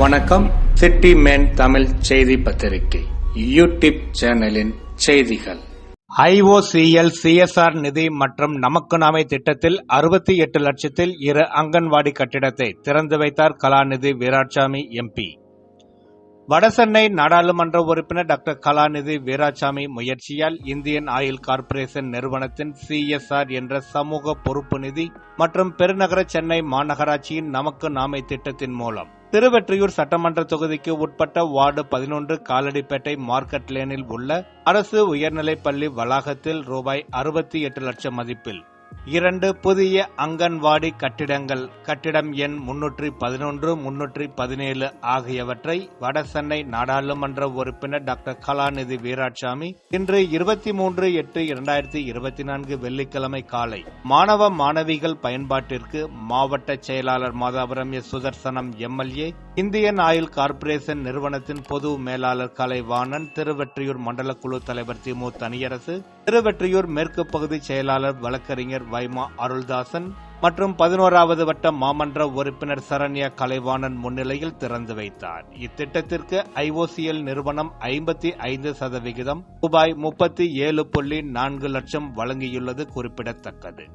வணக்கம். City man Tamil செய்தி பத்திரிகை யூடியூப் சேனலின் செய்திகள். ஐஓசிஎல் சிஎஸ்ஆர் நிதி மற்றும் நமக்கு நாமே திட்டத்தில் அறுபத்தி எட்டு லட்சத்தில் இரு அங்கன்வாடி கட்டிடத்தை திறந்து வைத்தார் கலாநிதி வீராட்சாமி எம்பி. வடசென்னை நாடாளுமன்ற உறுப்பினர் டாக்டர் கலாநிதி வீராசாமி முயற்சியால் இந்தியன் ஆயில் கார்ப்பரேஷன் நிறுவனத்தின் சிஎஸ்ஆர் என்ற சமூக பொறுப்பு நிதி மற்றும் பெருநகர சென்னை மாநகராட்சியின் நமக்கு நாமை திட்டத்தின் மூலம் திருவெற்றியூர் சட்டமன்ற தொகுதிக்கு உட்பட்ட வார்டு பதினொன்று காலடிப்பேட்டை மார்க்கெட் லேனில் உள்ள அரசு உயர்நிலைப் பள்ளி வளாகத்தில் ரூபாய் அறுபத்தி எட்டு லட்சம் மதிப்பில் இரண்டு புதிய அங்கன்வாடி கட்டிடங்கள் கட்டிடம் எண் முன்னூற்றி பதினொன்று முன்னூற்றி பதினேழு ஆகியவற்றை வடசென்னை நாடாளுமன்ற உறுப்பினர் டாக்டர் கலாநிதி வீராட்சாமி இன்று இருபத்தி மூன்று எட்டு இரண்டாயிரத்தி இருபத்தி நான்கு வெள்ளிக்கிழமை காலை மாணவ மாணவிகள் பயன்பாட்டிற்கு மாவட்ட செயலாளர் Mathapuram S Sudarsanam MLA Indian Oil Corporation நிறுவனத்தின் பொது மேலாளர் கலைவாணன் திருவெற்றியூர் மண்டல குழு தலைவர் திமு தனியரசு திருவெற்றியூர் மேற்கு பகுதி செயலாளர் வழக்கறிஞர் வைமா அருள்தாசன் மற்றும் பதினோராவது வட்ட மாமன்ற உறுப்பினர் சரண்யா கலைவாணன் முன்னிலையில் திறந்து வைத்தார். இத்திட்டத்திற்கு ஐஓசிஎல் நிறுவனம் ஐம்பத்தி ஐந்து சதவிகிதம் ரூபாய் முப்பத்தி ஏழு புள்ளி நான்கு லட்சம் வழங்கியுள்ளது குறிப்பிடத்தக்கது.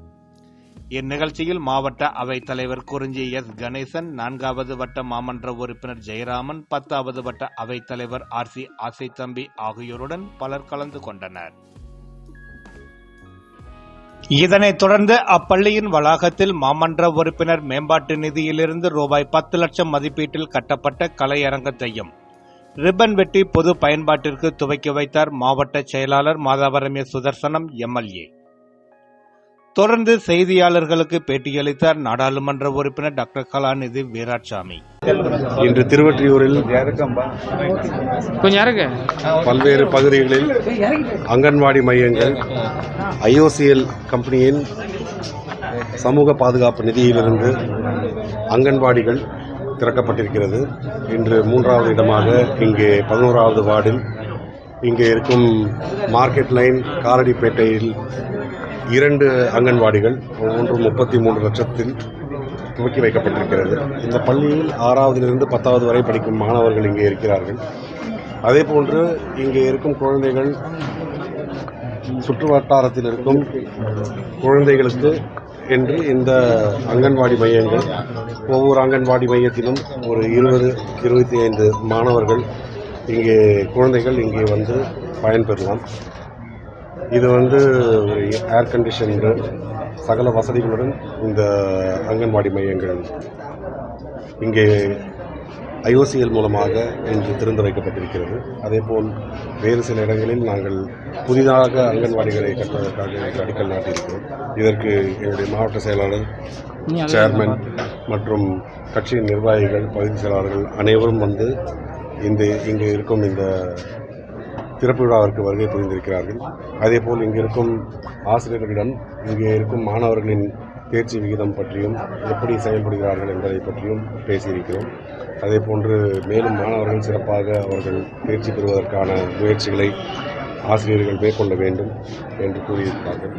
இந்நிகழ்ச்சியில் மாவட்ட அவைத் தலைவர் குறிஞ்சி எஸ். கணேசன் நான்காவது வட்ட மாமன்ற உறுப்பினர் ஜெயராமன் பத்தாவது வட்ட அவைத் தலைவர் ஆர். சி. ஆசைத்தம்பி ஆகியோருடன் பலர் கலந்து கொண்டனர். இதனைத் தொடர்ந்து அப்பள்ளியின் வளாகத்தில் மாமன்ற உறுப்பினர் மேம்பாட்டு நிதியிலிருந்து ரூபாய் பத்து லட்சம் மதிப்பீட்டில் கட்டப்பட்ட கலையரங்கத்தையும் ரிப்பன் வெட்டி பொது பயன்பாட்டிற்கு துவக்கி வைத்தார் மாவட்ட செயலாளர் மாதாவரம் சுதர்சனம் எம்எல்ஏ. தொடர்ந்து செய்தியாளர்களுக்கு பேட்டியளித்தார் நாடாளுமன்ற உறுப்பினர் டாக்டர் கலாநிதி வீராட்சாமி. இன்று திருவற்றியூரில் பல்வேறு பகுதிகளில் அங்கன்வாடி மையங்கள் ஐஓசிஎல் கம்பெனியின் சமூக பாதுகாப்பு நிதியிலிருந்து அங்கன்வாடிகள் திறக்கப்பட்டிருக்கிறது. இன்று மூன்றாவது இடமாக இங்கே பதினோராவது வார்டில் இங்கே இருக்கும் மார்க்கெட் லைன் காலடிப்பேட்டையில் இரண்டு அங்கன்வாடிகள் ஒவ்வொன்று முப்பத்தி மூன்று லட்சத்தில் துவக்கி வைக்கப்பட்டிருக்கிறது. இந்த பள்ளியில் ஆறாவதிலிருந்து பத்தாவது வரை படிக்கும் மாணவர்கள் இங்கே இருக்கிறார்கள். அதே போன்று இங்கே இருக்கும் குழந்தைகள் சுற்று வட்டாரத்தில் இருக்கும் குழந்தைகளுக்கு என்று இந்த அங்கன்வாடி மையங்கள் ஒவ்வொரு அங்கன்வாடி மையத்திலும் ஒரு இருபது இருபத்தி ஐந்து மாணவர்கள் இங்கே குழந்தைகள் இங்கே வந்து பயன்பெறலாம். இது வந்து ஒரு ஏர் கண்டிஷன்டு சகல வசதிகளுடன் இந்த அங்கன்வாடி மையங்கள் இங்கே ஐஓசிஎல் மூலமாக இன்று திறந்து வைக்கப்பட்டிருக்கிறது. அதேபோல் வேறு சில இடங்களில் நாங்கள் புதிதாக அங்கன்வாடிகளை கட்டுவதற்காக அடிக்கல் நாட்டியிருக்கிறோம். இதற்கு என்னுடைய மாவட்ட செயலாளர் சேர்மன் மற்றும் கட்சியின் நிர்வாகிகள் பகுதி செயலாளர்கள் அனைவரும் வந்து இந்த இங்கு இருக்கும் இந்த திறப்பு விழாவிற்கு வருகை புரிந்திருக்கிறார்கள். அதேபோல் இங்கு இருக்கும் ஆசிரியர்களிடம் இங்கே இருக்கும் மாணவர்களின் தேர்ச்சி விகிதம் பற்றியும் எப்படி செயல்படுகிறார்கள் என்பதை பற்றியும் பேசியிருக்கிறோம். அதே போன்று மேலும் மாணவர்கள் சிறப்பாக அவர்கள் தேர்ச்சி பெறுவதற்கான முயற்சிகளை ஆசிரியர்கள் மேற்கொள்ள வேண்டும் என்று கூறியிருக்கிறார்கள்.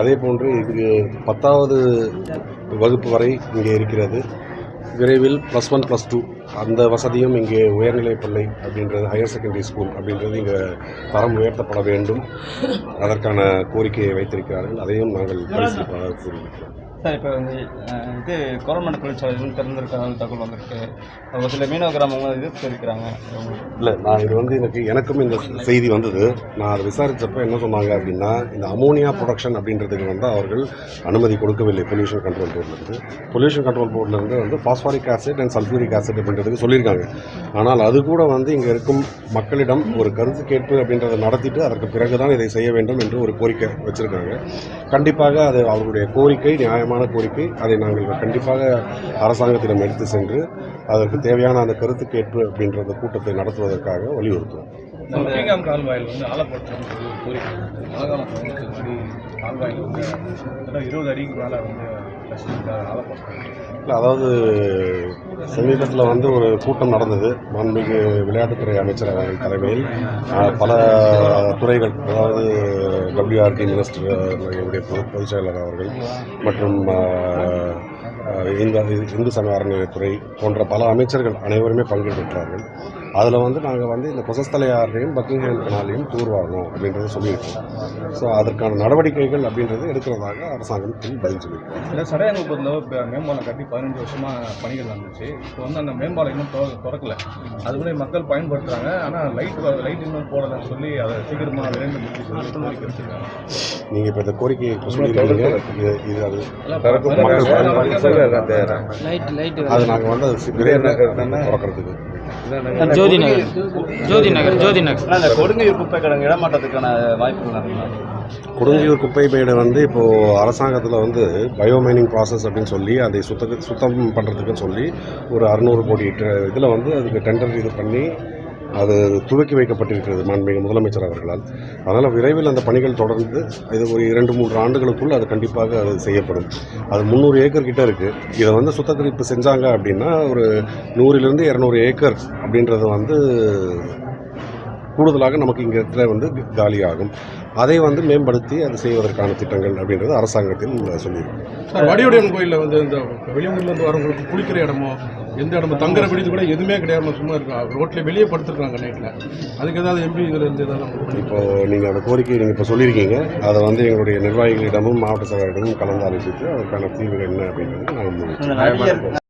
அதேபோன்று இது பத்தாவது வகுப்பு வரை இங்கே இருக்கிறது. விரைவில் ப்ளஸ் ஒன் ப்ளஸ் டூ அந்த வசதியும் இங்கே உயர்நிலைப் பள்ளி அப்படின்றது ஹையர் செகண்டரி ஸ்கூல் அப்படின்றது இங்கே தரம் உயர்த்தப்பட வேண்டும். அதற்கான கோரிக்கையை வைத்திருக்கிறார்கள். அதையும் நாங்கள் பரிசீலிப்பதாக கூறியிருக்கிறோம். சார் இப்போ வந்து இது கோரமண்ட தொழிற்சாலைகள் திறந்திருக்காங்க தகவல் வந்திருக்கு. ஒரு சில மீனவ கிராமங்கள் இது தெரிவிக்கிறாங்க. இல்லை நான் இது வந்து எனக்கு எனக்கும் இந்த செய்தி வந்தது. நான் அதை விசாரித்தப்போ என்ன சொன்னாங்க அப்படின்னா இந்த அமோனியா ப்ரொடக்ஷன் அப்படின்றதுக்கு வந்து அவர்கள் அனுமதி கொடுக்கவில்லை பொல்யூஷன் கண்ட்ரோல் போர்ட்லேருந்து பொல்யூஷன் கண்ட்ரோல் போர்ட்லேருந்து வந்து phosphoric acid and sulphuric acid அப்படின்றதுக்கு சொல்லியிருக்காங்க. ஆனால் அது கூட வந்து இங்கே இருக்கும் மக்களிடம் ஒரு கருத்து கேட்பு அப்படின்றத நடத்திட்டு அதற்கு பிறகு தான் இதை செய்ய வேண்டும் என்று ஒரு கோரிக்கை வச்சுருக்காங்க. கண்டிப்பாக அது அவர்களுடைய கோரிக்கை நியாயமாக நியாயமான கோரிக்கை அதை நாங்கள் கண்டிப்பாக அரசாங்கத்திடம் எடுத்து சென்று அதற்கு தேவையான அந்த கருத்து கேட்பு அப்படின்ற கூட்டத்தை நடத்துவதற்காக வலியுறுத்துவோம். கீங்காம் கால்வாயில் வந்து ஆலப்பட்டம் சொல்லி ஒரு கோரிக்கை மழைக்காலத்தில் வந்து திருப்பதி கால்வாயில் வந்து கிட்டத்தட்ட இருபது அடிக்கு மேலே வந்து ஆலப்பட்டம். இல்லை அதாவது சமீபத்தில் வந்து ஒரு கூட்டம் நடந்தது. மாண்புமிகு விளையாட்டுத்துறை அமைச்சர் தலைமையில் பல துறைகள் அதாவது டபிள்யூஆர்டி மினிஸ்டர் எங்களுடைய பொது- பொதுச் செயலாளர் அவர்கள் மற்றும் இந்த இந்து சமய அறநிலையத்துறை போன்ற பல அமைச்சர்கள் அனைவருமே பங்கேற்றார்கள் அதில் வந்து நாங்கள் வந்து இந்த கொசஸ்தலையாரையும் பக்கிங்ஹாம் கனாலையும் தூர்வாரணும் அப்படின்றத சொல்லியிருக்கோம். ஸோ அதற்கான நடவடிக்கைகள் அப்படின்றது எடுக்கிறதாக அரசாங்கத்தில் பதில் சொல்லியிருக்கோம். சடையங்குப்பத்தில் இப்போ மேம்பாலம் கட்டி பதினஞ்சு வருஷமா பணிகள் நடந்துச்சு. இப்போ வந்து அந்த மேம்பாலம் இன்னும் திற- திறக்கல. அது கூட மக்கள் பயன்படுத்துறாங்க. ஆனால் லைட் லைட் இன்னும் போடலன்னு சொல்லி அதை சீக்கிரமாக விரைந்து கோரிக்கை நீங்கள் இப்போ இந்த சொல்லியிருக்கீங்க இது இது அது அது நாங்கள் வந்து அது விரைவில் திறக்கிறதுக்கு. ஜோதி நகர். ஜோதி நகர் ஜோதி நகர். கொடுங்கையூர் குப்பை கிடங்கு இடமாற்றத்துக்கான வாய்ப்புகள் கொடுங்கியூர் குப்பை மேடு வந்து இப்போது அரசாங்கத்தில் வந்து பயோமைனிங் ப்ராசஸ் அப்படின்னு சொல்லி அதை சுத்த சுத்தம் பண்ணுறதுக்குன்னு சொல்லி ஒரு அறநூறு கோடி இதில் வந்து அதுக்கு டெண்டர் இது பண்ணி அது துவக்கி வைக்கப்பட்டிருக்கிறது மாண்புமிகு முதலமைச்சர் அவர்களால். அதனால் விரைவில் அந்த பணிகள் தொடர்ந்து இது ஒரு இரண்டு மூன்று ஆண்டுகளுக்குள் அது கண்டிப்பாக அது செய்யப்படும். அது முந்நூறு ஏக்கர் கிட்ட இருக்குது இதை வந்து சுத்தகரிப்பு செஞ்சாங்க அப்படின்னா ஒரு நூறிலிருந்து இரநூறு ஏக்கர் அப்படின்றது வந்து கூடுதலாக நமக்கு இங்கே இடத்துல வந்து காலியாகும். அதை வந்து மேம்படுத்தி அது செய்வதற்கான திட்டங்கள் அப்படின்றது அரசாங்கத்தில் சொல்லியிருக்கோம் சார் வடிவுடையன் கோயிலில் வந்து இந்த வெளியூர்லேருந்து வரவங்களுக்கு குளிக்கிற இடமோ எந்த இடமோ தங்குற விடுதி கூட எதுவுமே கிடையாம சும்மா இருக்கா? ரோட்டில் வெளியே படுத்துருக்காங்க நைட்டில் அதுக்கு ஏதாவது எம்பி இதில் இருந்து ஏதாவது நம்ம பண்ணி- இப்போ நீங்கள் அந்த கோரிக்கையை நீங்கள் இப்போ சொல்லியிருக்கீங்க. அதை வந்து எங்களுடைய நிர்வாகிகளிடமும் மாவட்ட செயலரிடமும் கலந்து ஆலோசித்து அதற்கான தீர்வுகள் என்ன அப்படின்றது நாங்கள்